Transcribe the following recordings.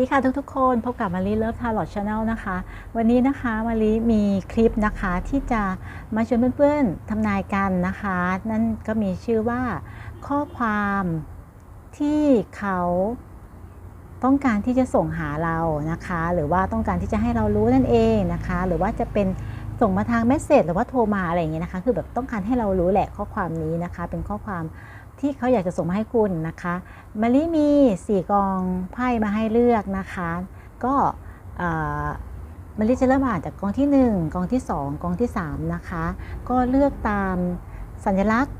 ดีค่ะทุกๆ คนพบกับมารีเลิฟทาร์ลอตชาแนลนะคะ วันนี้นะคะมารีมีคลิปนะคะที่จะมาชวนเพื่อนๆทำนายกันนะคะ นั่นก็มีชื่อว่าข้อความที่เขาต้องการที่จะส่งหาเรานะคะ หรือว่าต้องการที่จะให้เรารู้นั่นเองนะคะ หรือว่าจะเป็นส่งมาทางเมสเซจหรือว่าโทรมาอะไรอย่างเงี้ยนะคะ คือแบบต้องการให้เรารู้แหละข้อความนี้นะคะ เป็นข้อความ ที่เขาอยากจะส่งมาให้คุณนะคะมารีมี 4 กองไพ่มาให้เลือกนะคะ ก็มารีจะเริ่มอ่านจากกองที่ 1 กองที่ 2 กองที่ 3 นะคะ ก็เลือกตามสัญลักษณ์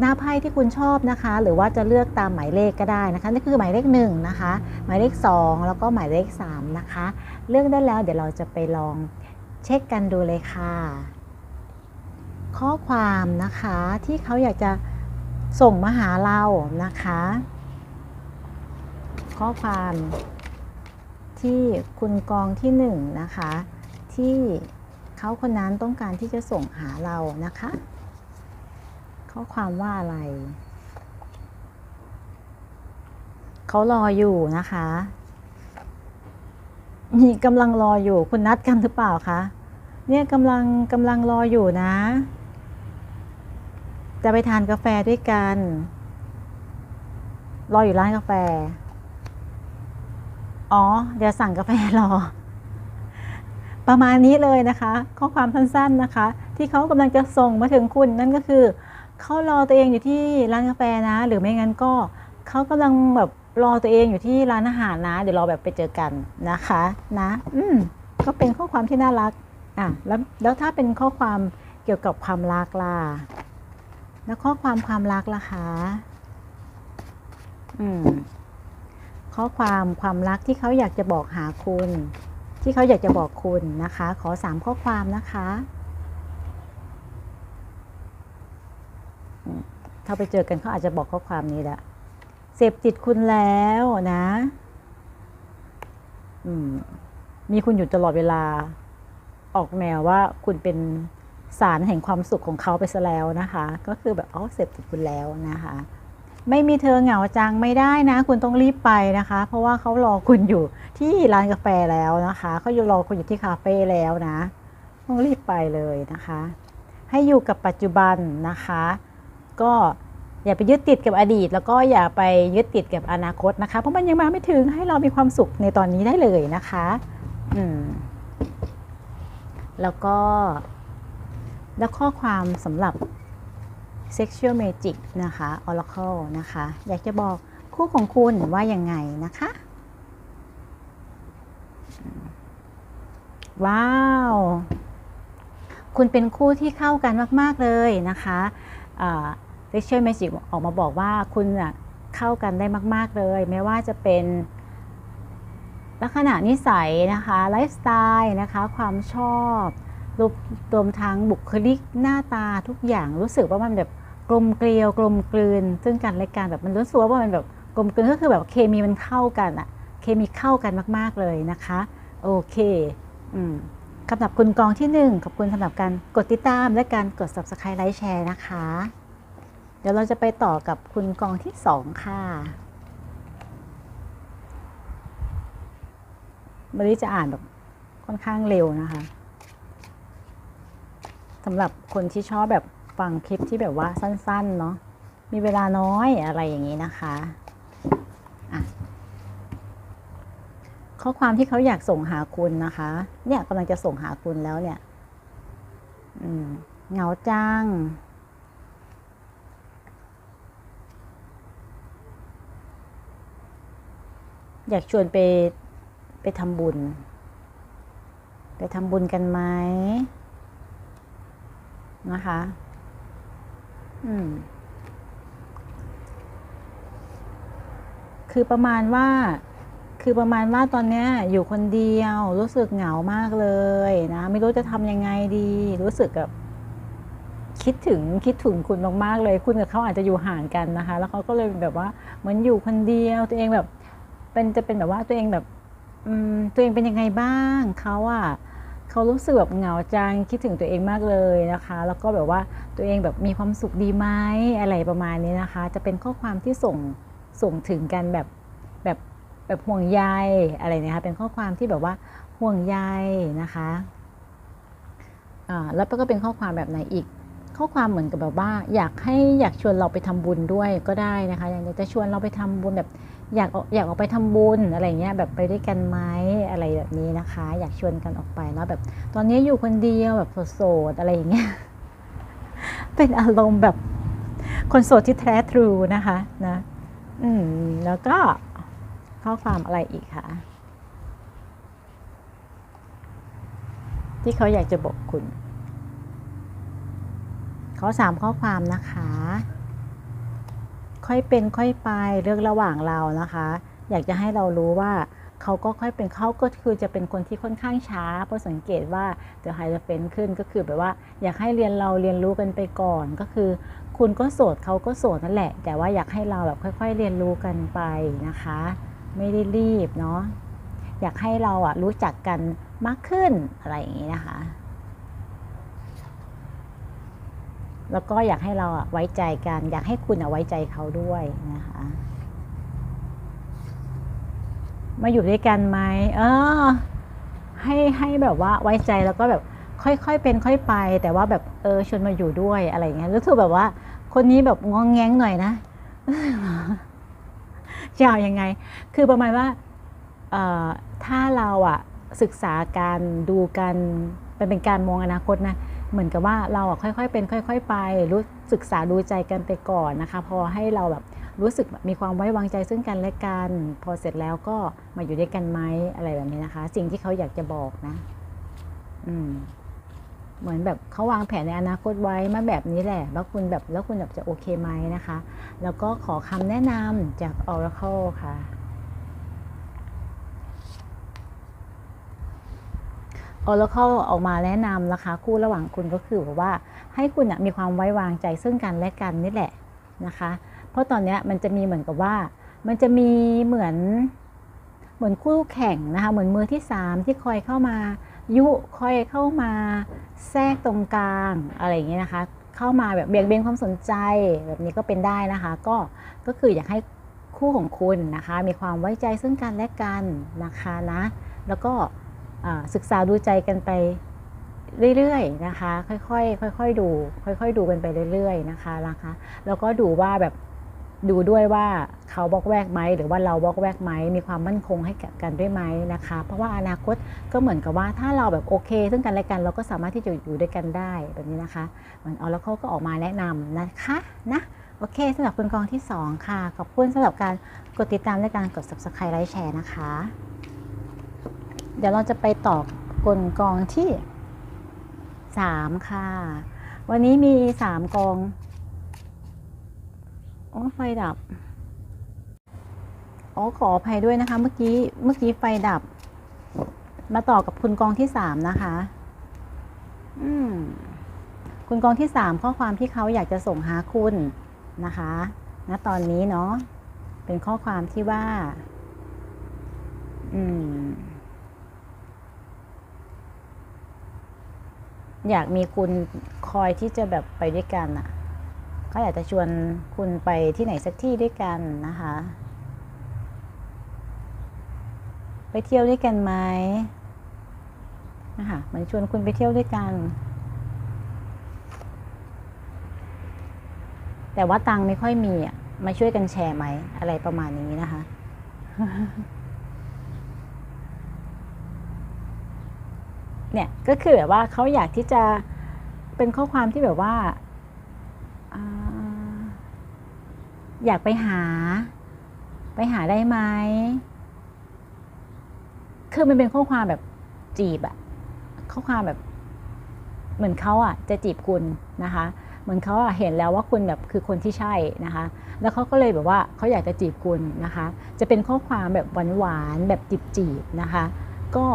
หน้าไพ่ที่คุณชอบนะคะ หรือว่าจะเลือกตามหมายเลขก็ได้นะคะนี่คือหมายเลข1นะคะหมายเลข 2 แล้วก็หมายเลข3นะคะ เลือกได้แล้วเดี๋ยวเราจะไปลองเช็คกันดูเลยค่ะ ข้อความนะคะที่เขาอยากจะ ส่งมาหาเรานะคะ ข้อความที่คุณกองที่หนึ่งนะคะ ที่เขาคนนั้นต้องการที่จะส่งหาเรานะคะ ข้อความว่าอะไรเขารออยู่นะคะนี่กำลังรออยู่คุณนัดกันหรือเปล่าคะเนี่ยกำลังกำลังรออยู่นะ จะไปทานกาแฟด้วยกัน รออยู่ร้านกาแฟ อ๋อ เดี๋ยวสั่งกาแฟรอ ประมาณนี้เลยนะคะ ข้อความสั้นๆนะคะ ที่เขากำลังจะส่งมาถึงคุณนั่นก็คือ เขารอตัวเองอยู่ที่ร้านกาแฟนะ หรือไม่งั้นก็เขากำลังแบบรอตัวเองอยู่ที่ร้านอาหารนะ เดี๋ยวรอแบบไปเจอกันนะคะนะ อืมก็เป็นข้อความที่น่ารักอะแล้วแล้วถ้าเป็นข้อความเกี่ยวกับความรักล่ะ แล้วข้อความความรักล่ะคะอืมข้อความความรักที่เขาอยากจะบอกหาคุณ ที่เขาอยากจะบอกคุณนะคะ ขอสามข้อความนะคะถ้าไปเจอกันเขาอาจจะบอกข้อความนี้แหละเสพติดคุณแล้วนะอืมมีคุณอยู่ตลอดเวลา ออกแนวว่าคุณเป็น สารแห่งความสุขของเขาไปซะแล้วนะคะ ก็คือแบบอ๋อเสพติดคุณแล้วนะคะ ไม่มีเธอเหงาจังไม่ได้นะ คุณต้องรีบไปนะคะ เพราะว่าเขารอคุณอยู่ที่ร้านกาแฟแล้วนะคะเขาอยู่รอคุณอยู่ที่คาเฟ่แล้วนะ ต้องรีบไปเลยนะคะ ให้อยู่กับปัจจุบันนะคะ ก็อย่าไปยึดติดกับอดีต แล้วก็อย่าไปยึดติดกับอนาคตนะคะ เพราะมันยังมาไม่ถึงให้เรามีความสุขในตอนนี้ได้เลยนะคะ อืม แล้วก็ แล้วข้อความสำหรับ Sexual Magic นะคะ Oracle นะคะ อยากจะบอกคู่ของคุณว่ายังไงนะคะ ว้าว คุณเป็นคู่ที่เข้ากันมาก ๆ เลยนะคะ Sexual Magic ออกมาบอกว่าคุณเข้ากันได้มาก ๆ เลย ไม่ว่าจะเป็นลักษณะนิสัยนะคะ ไลฟ์สไตล์นะคะ ความชอบ รวมรวมทั้งบุคลิกหน้าตาทุกอย่างรู้สึกว่ามันแบบกลมเกลียวกลมกลืน ซึ่งกันและกันแบบมันรู้สึกว่ามันแบบกลมกลืนก็คือแบบเคมีมันเข้ากันอะเคมีเข้ากันมาก ๆเลยนะคะ โอเคอืมสำหรับคุณกองที่หนึ่งขอบคุณสำหรับการกดติดตามและการกด subscribe ไลค์แชร์นะคะ เดี๋ยวเราจะไปต่อกับคุณกองที่สองค่ะมาริจะอ่านแบบค่อนข้างเร็วนะคะ สำหรับคนที่ชอบแบบฟังคลิปที่แบบว่าสั้นๆเนาะมีเวลาน้อยอะไรอย่างนี้นะคะะข้อความที่เขาอยากส่งหาคุณนะคะ เนี่ยกำลังจะส่งหาคุณแล้วเนี่ยเหงาจังอยากชวนไปไปทำบุญ ไปทำบุญกันไหม นะคะ อืม คือประมาณว่า คือประมาณว่าตอนนี้อยู่คนเดียว รู้สึกเหงามากเลยนะ ไม่รู้จะทำยังไงดี รู้สึกแบบคิดถึงคิดถึงคุณมากๆเลย คุณกับเขาอาจจะอยู่ห่างกันนะคะ แล้วเขาก็เลยแบบว่าเหมือนอยู่คนเดียว ตัวเองแบบ เป็นจะเป็นแบบว่าตัวเองแบบ อืมตัวเองเป็นยังไงบ้างเขาอะ เขารู้สึกแบบเหงาจังคิดถึงตัวเองมากเลยนะคะ แล้วก็แบบว่าตัวเองแบบมีความสุขดีไหมอะไรประมาณนี้นะคะ จะเป็นข้อความที่ส่งส่งถึงกันแบบแบบแบบห่วงใยอะไรนี่ยค่ะเป็นข้อความที่แบบว่าห่วงใยนะคะอ่าแล้วก็เป็นข้อความแบบไหนอีก ข้อความเหมือนกับแบบว่า อยากให้อยากชวนเราไปทำบุญด้วยก็ได้นะคะอยากจะชวนเราไปทำบุญแบบ อยากอยากออกไปทำบุญอะไรเงี้ยแบบไปด้วยกันไหมอะไรแบบนี้นะคะ อยากชวนกันออกไปแล้วแบบตอนนี้อยู่คนเดียวแบบโสดอะไรอย่างเงี้ยเป็นอารมณ์แบบคนโสดที่แท้ทรูนะคะนะอืมแล้วก็ข้อความอะไรอีกคะที่เขาอยากจะบอกคุณขอสามข้อความนะคะ ค่อยเป็นค่อยไปเรื่องระหว่างเรานะคะ อยากจะให้เรารู้ว่าเขาก็ค่อยเป็นเขาก็คือจะเป็นคนที่ค่อนข้างช้าเพราะสังเกตว่าเดี๋ยวไฮจะเป็นขึ้นก็คือแบบว่า อยากให้เรียนเราเรียนรู้กันไปก่อนก็คือ คุณก็โสดเขาก็โสดนั่นแหละ แต่ว่าอยากให้เราแบบค่อย ๆ เรียนรู้กันไปนะคะ ไม่ได้รีบเนาะอยากให้เราอะรู้จักกันมากขึ้นอะไรอย่างนี้นะคะ แล้วก็อยากให้เราอะไว้ใจกัน อยากให้คุณอะไว้ใจเขาด้วยนะคะมาอยู่ด้วยกันไหมเออ ให้ให้แบบว่าไว้ใจแล้วก็แบบค่อยๆเป็น ค่อยไป แต่ว่าแบบเออชวนมาอยู่ด้วยอะไรเงี้ยรู้สึกแบบว่า คนนี้แบบงองแงงหน่อยนะจะเอายังไง คือประมาณว่าถ้าเราอะศึกษาการดูกันเป็นเป็นการมองอนาคตนะ เหมือนกับว่าเราอะค่อยๆเป็นค่อย ๆ ไปรู้ศึกษาดูใจกันไปก่อนนะคะ พอให้เราแบบรู้สึกมีความไว้วางใจซึ่งกันและกัน พอเสร็จแล้วก็มาอยู่ด้วยกันไหมอะไรแบบนี้นะคะ สิ่งที่เขาอยากจะบอกนะ อืม เหมือนแบบเขาวางแผนในอนาคตไว้มาแบบนี้แหละแล้วคุณแบบแล้วคุณแบบจะโอเคไหมนะคะ แล้วก็ขอคำแนะนำจาก Oracle ค่ะ Oracle ออกมาแนะนำนะคะคู่ระหว่างคุณก็คือแบบว่าให้คุณมีความไว้วางใจซึ่งกันและกันนี่แหละนะคะ เพราะตอนนี้มันจะมีเหมือนกับว่า มันจะมีเหมือนเหมือนคู่แข่งนะคะเหมือนมือที่สามที่คอยเข้ามา ยุคอยเข้ามาแทรกตรงกลางอะไรอย่างเงี้ยนะคะ เข้ามาแบบเบี่ยงเบนความสนใจแบบนี้ก็เป็นได้นะคะ ก็ก็คืออยากให้คู่ของคุณนะคะ มีความไว้ใจซึ่งกันและกันนะคะนะ แล้วก็ ศึกษาดูใจกันไปเรื่อยๆนะคะ ค่อยๆค่อยๆดู ค่อยๆดูกันไปเรื่อยๆนะคะนะคะแล้วก็ดูว่าแบบดูด้วยว่าเขาบอกแวกไหมหรือว่าเราบอกแวกไหมมีความมั่นคงให้กันด้วยไหมนะคะ เพราะว่าอนาคตก็เหมือนกับว่าถ้าเราแบบโอเค ซึ่งกันและกันเราก็สามารถที่จะอยู่ด้วยกันได้แบบนี้นะคะเหมือนออร์เขาก็ออกมาแนะนำนะคะนะโอเคสำหรับคุณกองที่ 2 ค่ะ ขอบคุณสำหรับการกดติดตามและการกด subscribe ไลค์แชร์นะคะ เดี๋ยวเราจะไปต่อกลกองที่สามค่ะ วันนี้มีสามกองโอ้ไฟดับอ๋อขออภัยด้วยนะคะ เมื่อกี้เมื่อกี้ไฟดับ มาต่อกับคุณกองที่สามนะคะ อืมคุณกองที่สามข้อความที่เขาอยากจะส่งหาคุณนะคะณตอนนี้เนาะเป็นข้อความที่ว่า อืม อยากมีคุณคอยที่จะแบบไปด้วยกันอะ่ะ ก็อยากจะชวนคุณไปที่ไหนสักที่ด้วยกันนะคะ ไปเที่ยวด้วยกันไหมนะคะเหมันชวนคุณไปเที่ยวด้วยกัน แต่ว่าตังไม่ค่อยมีอะ มาช่วยกันแชร์ไหม อะไรประมาณนี้นะคะ เนี่ยก็คือแบบว่าเขาอยากที่จะเป็นข้อความที่แบบว่าอยากไปหา ไปหาได้ไหมคือมันเป็นข้อความแบบจีบอะข้อความแบบ เหมือนเขาอะจะจีบคุณนะคะ เหมือนเขาอะเห็นแล้วว่าคุณแบบคือคนที่ใช่นะคะ แล้วเขาก็เลยแบบว่าเขาอยากจะจีบคุณนะคะ จะเป็นข้อความแบบหวานๆแบบจีบๆนะคะ ก็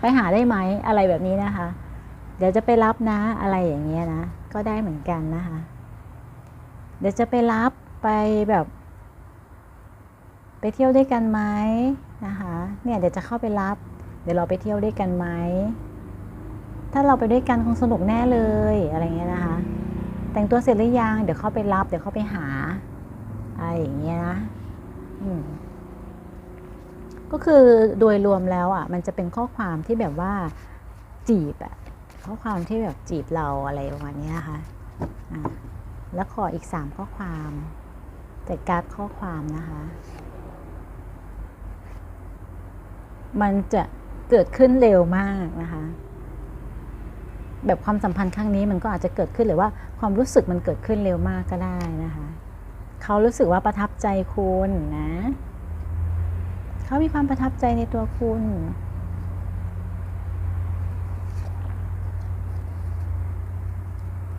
ไปหาได้ไหมอะไรแบบนี้นะคะ เดี๋ยวจะไปรับนะ อะไรอย่างเงี้ยนะ ก็ได้เหมือนกันนะคะ เดี๋ยวจะไปรับไปแบบ ไปเที่ยวด้วยกันไหมนะคะ เนี่ยเดี๋ยวจะเข้าไปรับ เดี๋ยวเราไปเที่ยวด้วยกันไหมถ้าเราไปด้วยกันคงสนุกแน่เลยอะไรเงี้ยนะคะ แต่งตัวเสร็จหรือยัง เดี๋ยวเข้าไปรับ เดี๋ยวเข้าไปหาอะไรอย่างเงี้ยนะ อืม ก็คือโดยรวมแล้วอะมันจะเป็นข้อความที่แบบว่าจีบอะข้อความที่แบบจีบเราอะไรประมาณนี้นะคะอ่าแล้วขออีกสามข้อความแต่การข้อความนะคะ มันจะเกิดขึ้นเร็วมากนะคะ แบบความสัมพันธ์ครั้งนี้มันก็อาจจะเกิดขึ้นหรือว่าความรู้สึกมันเกิดขึ้นเร็วมากก็ได้นะคะ เขารู้สึกว่าประทับใจคุณนะ เขามีความประทับใจในตัวคุณ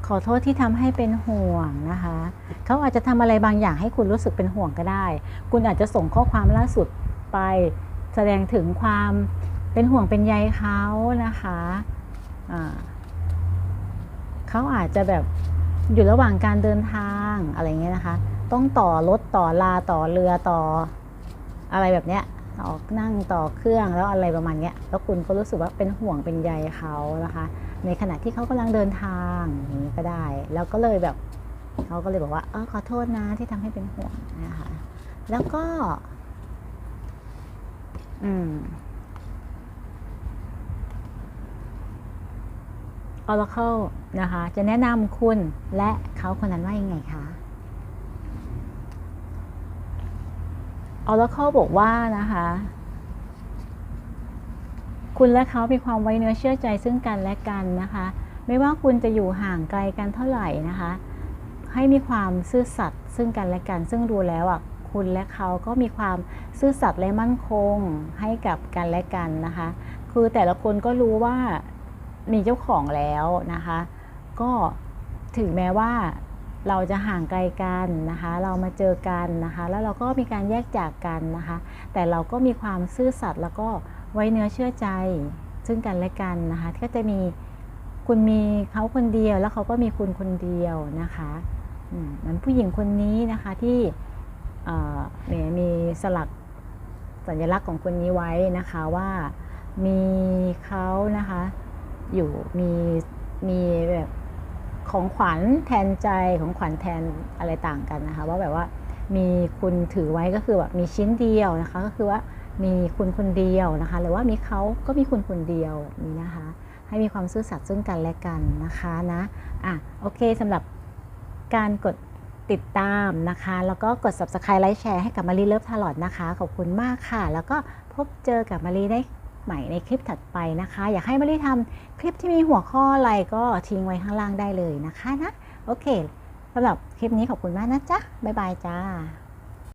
ขอโทษที่ทำให้เป็นห่วงนะคะ เขาอาจจะทำอะไรบางอย่างให้คุณรู้สึกเป็นห่วงก็ได้ คุณอาจจะส่งข้อความล่าสุดไป แสดงถึงความเป็นห่วงเป็นใยเขานะคะอ่าเขาอาจจะแบบอยู่ระหว่างการเดินทางอะไรเงี้ยนะคะ ต้องต่อรถต่อลาต่อเรือต่อ อะไรแบบเนี้ยต่อนั่งต่อเครื่องแล้วอะไรประมาณเนี้ยแล้วคุณก็รู้สึกว่าเป็นห่วงเป็นใยเขานะคะ ในขณะที่เขากำลังเดินทางอย่างนี้ก็ได้ แล้วก็เลยแบบเขาก็เลยบอกว่าเออขอโทษนะที่ทำให้เป็นห่วงนะคะแล้วก็ อืม Oracle นะคะ จะแนะนำคุณและเขาคนนั้นว่ายังไงคะ Oracle บอกว่านะคะ คุณและเขามีความไว้เนื้อเชื่อใจซึ่งกันและกันนะคะ ไม่ว่าคุณจะอยู่ห่างไกลกันเท่าไหร่นะคะ ให้มีความซื่อสัตย์ซึ่งกันและกัน ซึ่งดูแล้วอะคุณและเขาก็มีความซื่อสัตย์และมั่นคงให้กับกันและกันนะคะ คือแต่ละคนก็รู้ว่ามีเจ้าของแล้วนะคะ ก็ถึงแม้ว่า เราจะห่างไกลกันนะคะ เรามาเจอกันนะคะ แล้วเราก็มีการแยกจากกันนะคะ แต่เราก็มีความซื่อสัตย์แล้วก็ไว้เนื้อเชื่อใจ ซึ่งกันและกันนะคะก็จะมีคุณมีเขาคนเดียวแล้วเขาก็มีคุณคนเดียวนะคะเหมือนผู้หญิงคนนี้นะคะที่เนี่ยมีสลักสัญลักษณ์ของคนนี้ไว้นะคะว่ามีเขานะคะอยู่มีมีแบบ ของขวัญแทนใจของขวัญแทนอะไรต่างกันนะคะ ว่าแบบว่ามีคุณถือไว้ก็คือแบบมีชิ้นเดียวนะคะ ก็คือว่ามีคุณคนเดียวนะคะ หรือว่ามีเขาก็มีคุณคนเดียวนี่นะคะ ให้มีความซื่อสัตย์ซึ่งกันและกันนะคะนะอะโอเคสำหรับการกดติดตามนะคะ แล้วก็กด subscribe ไลค์แชร์ให้กับมารีเลิฟทาร์ลอดนะคะ ขอบคุณมากค่ะ แล้วก็พบเจอกับมารีได้ ใหม่ในคลิปถัดไปนะคะ อยากให้มารีทำคลิปที่มีหัวข้ออะไรก็ทิ้งไว้ข้างล่างได้เลยนะคะนะ โอเคสำหรับคลิปนี้ขอบคุณมากนะจ๊ะ บ๊ายบายจ้า